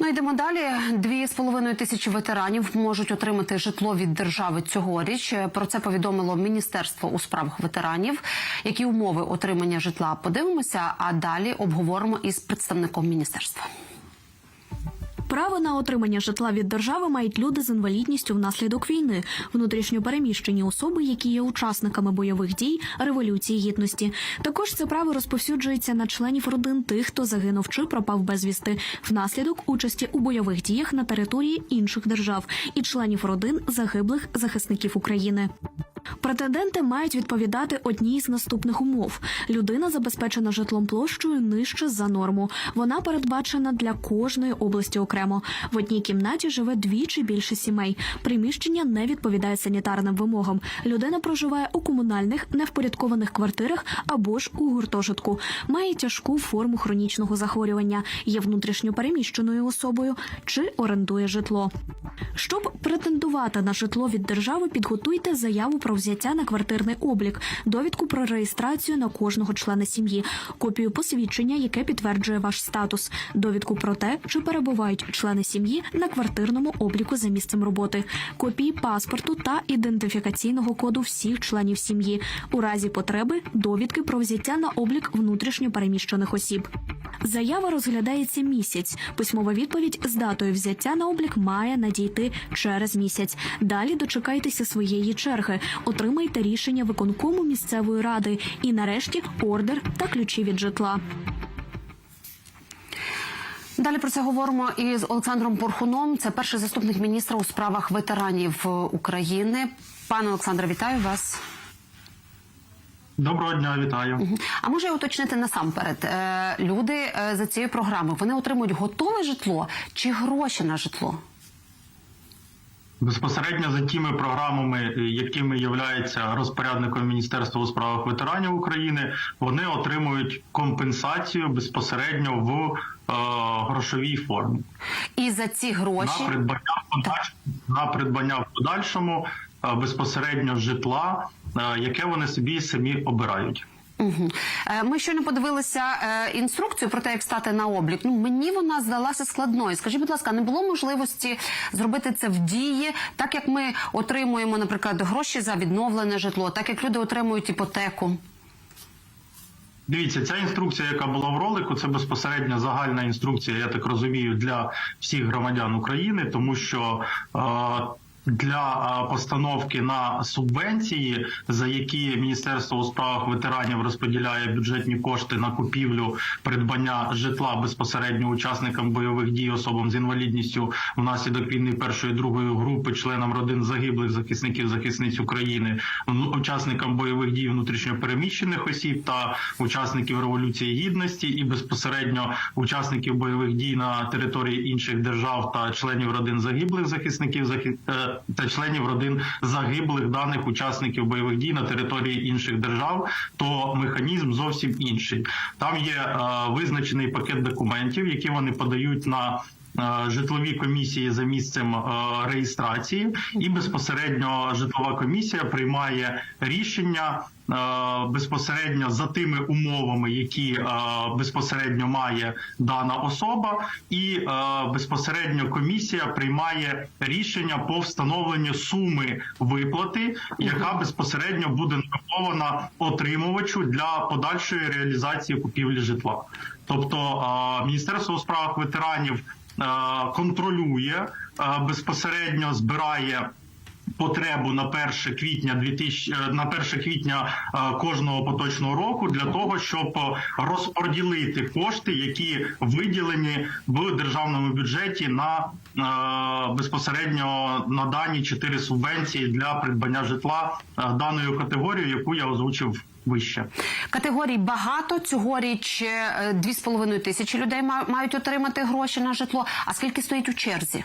Ну йдемо далі. Дві з половиною тисячі ветеранів можуть отримати житло від держави цьогоріч. Про це повідомило Міністерство у справах ветеранів. Які умови отримання житла подивимося, а далі обговоримо із представником міністерства. Право на отримання житла від держави мають люди з інвалідністю внаслідок війни, внутрішньо переміщені особи, які є учасниками бойових дій революції гідності. Також це право розповсюджується на членів родин тих, хто загинув чи пропав безвісти внаслідок участі у бойових діях на території інших держав і членів родин загиблих захисників України. Претенденти мають відповідати одній з наступних умов: людина забезпечена житлом площею нижче за норму. Вона передбачена для кожної області окремо. В одній кімнаті живе дві чи більше сімей. Приміщення не відповідає санітарним вимогам. Людина проживає у комунальних невпорядкованих квартирах або ж у гуртожитку. Має тяжку форму хронічного захворювання, є внутрішньо переміщеною особою чи орендує житло. Щоб претендувати на житло від держави, підготуйте заяву про взяття на квартирний облік, довідку про реєстрацію на кожного члена сім'ї, копію посвідчення, яке підтверджує ваш статус, довідку про те, чи перебувають члени сім'ї на квартирному обліку за місцем роботи, копії паспорту та ідентифікаційного коду всіх членів сім'ї, у разі потреби довідки про взяття на облік внутрішньо переміщених осіб. Заява розглядається місяць. Письмова відповідь з датою взяття на облік має надійти через місяць. Далі дочекайтеся своєї черги, отримайте рішення виконкому місцевої ради і, нарешті, ордер та ключі від житла. Далі про це говоримо із Олександром Порхуном. Це перший заступник міністра у справах ветеранів України. Пане Олександре, вітаю вас. Доброго дня, вітаю. А може уточнити насамперед, е, люди е, за цією програмою вони отримують готове житло чи гроші на житло? Безпосередньо за тими програмами, е, якими являється розпорядником Міністерства у справах ветеранів України, вони отримують компенсацію безпосередньо в е, грошовій формі І за ці гроші на придбання в подальшому, на придбання в подальшому безпосередньо житла, яке вони собі самі обирають. Угу. Ми щойно подивилися е, інструкцію про те, як стати на облік. Ну мені вона здалася складною. Скажіть, будь ласка, не було можливості зробити це в дії, так як ми отримуємо, наприклад, гроші за відновлене житло, так як люди отримують іпотеку. Дивіться, ця інструкція, яка була в ролику, це безпосередньо загальна інструкція, я так розумію, для всіх громадян України, тому що е, для е, постановки на субвенції, за які Міністерство у справах ветеранів розподіляє бюджетні кошти на купівлю придбання житла безпосередньо учасникам бойових дій, особам з інвалідністю внаслідок війни першої другої групи, членам родин загиблих захисників захисниць України, учасникам бойових дій внутрішньопереміщених осіб та учасників революції гідності, і безпосередньо учасників бойових дій на території інших держав та членів родин загиблих захисників захи... та членів родин загиблих даних учасників бойових дій на території інших держав, то механізм зовсім інший. Там є е, визначений пакет документів, які вони подають на Житлові комісії за місцем е, реєстрації, і безпосередньо житлова комісія приймає рішення е, безпосередньо за тими умовами, які е, безпосередньо має дана особа, і е, безпосередньо комісія приймає рішення по встановленню суми виплати, яка безпосередньо буде нарахована отримувачу для подальшої реалізації купівлі житла. Тобто е, Міністерство у справах ветеранів е, контролює е, безпосередньо збирає. Потребу на 1 квітня 2000, е, на 1 квітня е, кожного поточного року для того, щоб розподілити кошти, які виділені в державному бюджеті на е, безпосередньо надані чотири субвенції для придбання житла даною категорією, яку я озвучив вище. Категорій багато цьогоріч е, дві з половиною тисячі людей ма- мають отримати гроші на житло. А скільки стоїть у черзі?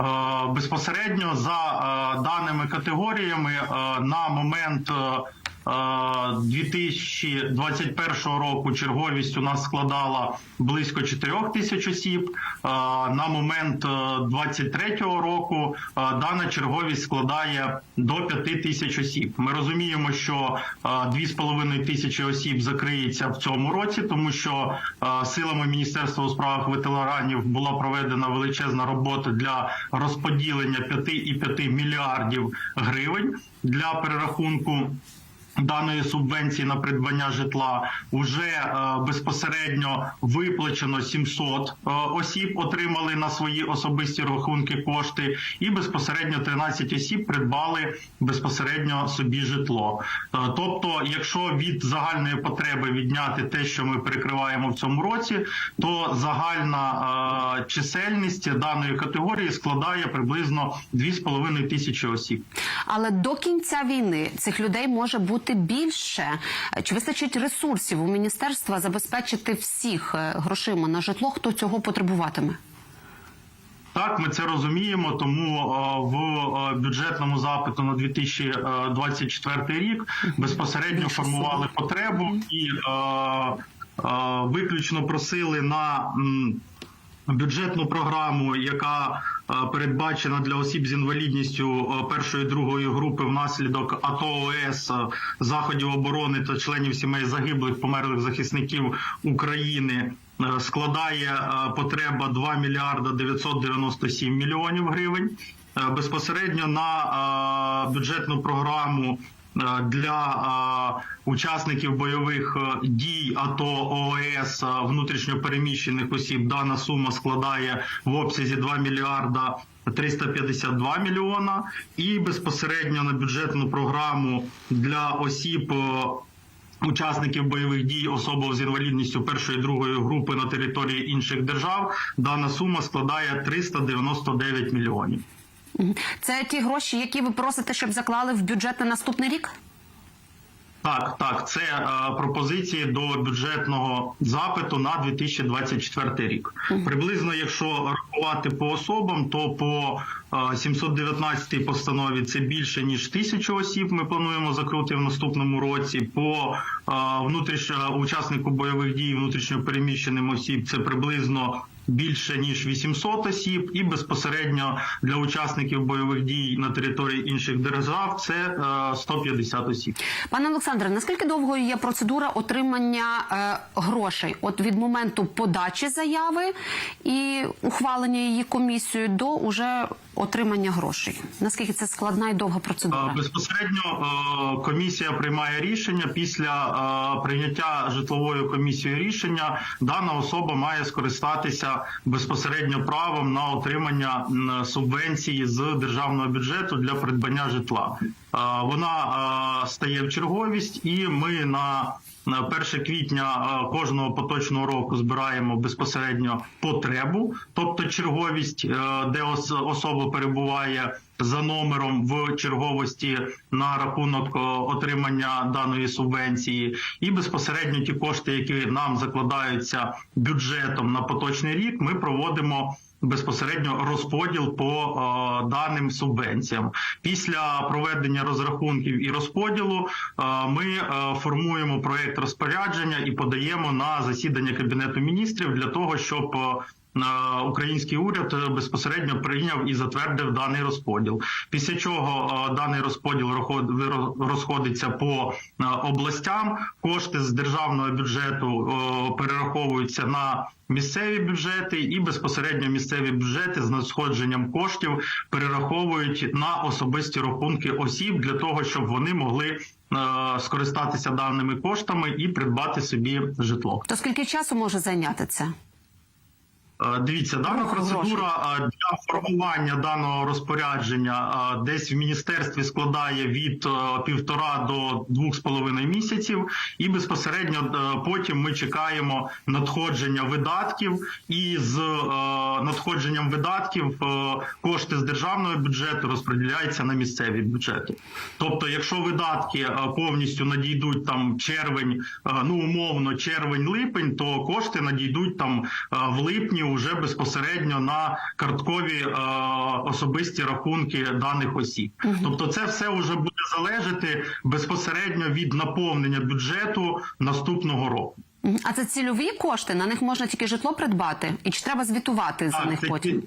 Е, Безпосередньо за е, даними категоріями е, на момент 2021 року черговість у нас складала близько 4 тисяч осіб. Е, На момент 2023 року е, дана черговість складає до 5 тисяч осіб. Ми розуміємо, що е, 2,5 тисячі осіб закриється в цьому році, тому що е, силами Міністерства у справах ветеранів була проведена величезна робота для розподілення 5,5 мільярдів гривень для перерахунку. Даної субвенції на придбання житла уже е, безпосередньо виплачено 700 е, осіб, отримали на свої особисті рахунки кошти, і безпосередньо 13 осіб придбали безпосередньо собі житло. Е, тобто, якщо від загальної потреби відняти те, що ми перекриваємо в цьому році, то загальна чисельність даної категорії складає приблизно 2,5 тисячі осіб. Але до кінця війни цих людей може бути більше. Чи вистачить ресурсів у міністерства забезпечити всіх е, грошима на житло, хто цього потребуватиме? Так, ми це розуміємо, тому е, в е, бюджетному запиту на 2024 рік безпосередньо формували потребу і виключно просили на бюджетну програму, яка передбачена для осіб з інвалідністю першої другої групи внаслідок АТО ОС, заходів оборони та членів сімей загиблих померлих захисників України. е, Складає потреба 2 мільярда 997 мільйонів гривень. Е, Безпосередньо на бюджетну програму для е, учасників бойових е, дій АТО ООС е, внутрішньопереміщених осіб дана сума складає в обсязі 2 мільярда 352 мільйона, і безпосередньо на бюджетну програму для осіб. е, Учасників бойових дій особо з інвалідністю першої другої групи на території інших держав дана сума складає 399 мільйонів. Це ті гроші, які ви просите, щоб заклали в бюджет на наступний рік? Так, так, це е, пропозиції до бюджетного запиту на 2024 рік. Приблизно, якщо рахувати по особам, то по е, 719 постанові це більше ніж тисячу осіб. Ми плануємо закрити в наступному році. По е, внутрішньо учаснику бойових дій, внутрішньо переміщеним осіб, це приблизно. Більше ніж 800 осіб, і безпосередньо для учасників бойових дій на території інших держав це е, 150 осіб. Пане Олександре, наскільки довгою є процедура отримання е, грошей? От від моменту подачі заяви і ухвалення її комісією до уже отримання грошей? Наскільки це складна і довга процедура? Безпосередньо е, комісія приймає рішення. Після е, прийняття житловою комісією рішення дана особа має скористатися безпосередньо правом на отримання субвенції з державного бюджету для придбання житла. Е, Вона стає в черговість, і ми на на 1 квітня е, кожного поточного року збираємо безпосередньо потребу, тобто черговість, е, де ос- особа перебуває за номером в черговості на рахунок е, отримання даної субвенції, і безпосередньо ті кошти, які нам закладаються бюджетом на поточний рік, ми проводимо. Безпосередньо розподіл по е, даним субвенціям після проведення розрахунків і розподілу е, ми е, формуємо проект розпорядження і подаємо на засідання кабінету міністрів для того, щоб е, Український уряд е, безпосередньо прийняв і затвердив даний розподіл. Після чого е, даний розподіл розходиться по е, областям. Кошти з державного бюджету перераховуються на місцеві бюджети, і безпосередньо місцеві бюджети з надходженням коштів перераховують на особисті рахунки осіб для того, щоб вони могли скористатися даними коштами і придбати собі житло. То скільки часу може зайняти це? Е, Дивіться, дана процедура е, для формування даного розпорядження е, десь в міністерстві складає від півтора до двох з половиною місяців, і безпосередньо потім ми чекаємо надходження видатків, і з надходженням видатків кошти з державного бюджету розподіляються на місцеві бюджети. Тобто, якщо видатки повністю надійдуть там червень, ну умовно червень-липень, то кошти надійдуть там в липні уже безпосередньо на карткові е, особисті рахунки даних осіб. Тобто, це все вже буде залежати безпосередньо від наповнення бюджету наступного року. А це цільові кошти, на них можна тільки житло придбати, і чи треба звітувати за них це потім?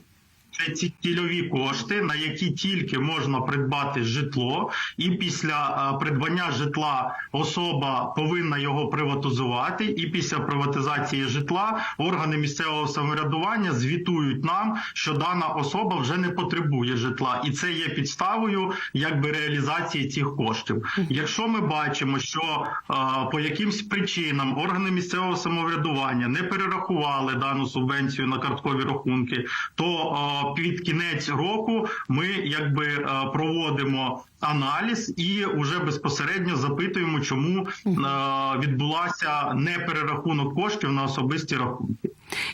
Це ці цільові кошти, на які тільки можна придбати житло, і після е, придбання житла особа повинна його приватизувати. І після приватизації житла органи місцевого самоврядування звітують нам, що дана особа вже не потребує житла, і це є підставою якби реалізації цих коштів. Якщо ми бачимо, що е, по якимсь причинам органи місцевого самоврядування не перерахували дану субвенцію на карткові рахунки, то е, під кінець року ми якби е, проводимо аналіз і вже безпосередньо запитуємо, чому е, відбулася неперерахунок коштів на особисті рахунки.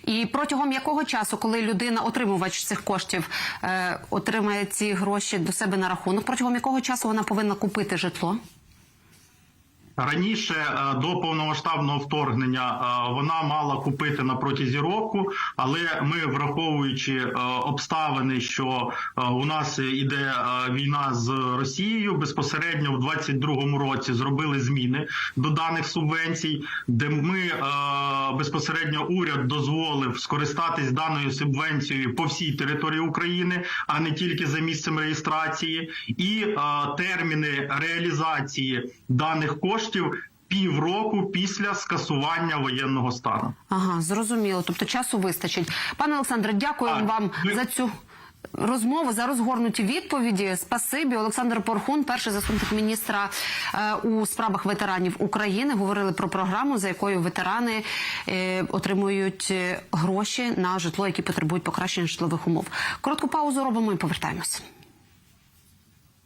І протягом якого часу, коли людина, отримувач цих коштів, е, отримає ці гроші до себе на рахунок, протягом якого часу вона повинна купити житло? Раніше е, до повномасштабного вторгнення е, вона мала купити на протязі року, але ми, враховуючи е, обставини, що у нас іде війна з Росією, безпосередньо в 22-му році зробили зміни до даних субвенцій, де ми безпосередньо уряд дозволив скористатись даною субвенцією по всій території України, а не тільки за місцем реєстрації, і терміни реалізації даних коштів півроку після скасування воєнного стану. Ага, зрозуміло. Тобто часу вистачить. Пане Олександре, дякую Так, вам ми- за цю. Розмову за розгорнуті відповіді. Спасибі, Олександр Порхун, перший заступник міністра е, у справах ветеранів України, говорили про програму, за якою ветерани е, отримують е, гроші на житло, які потребують покращення житлових умов. Коротку паузу робимо і повертаємось.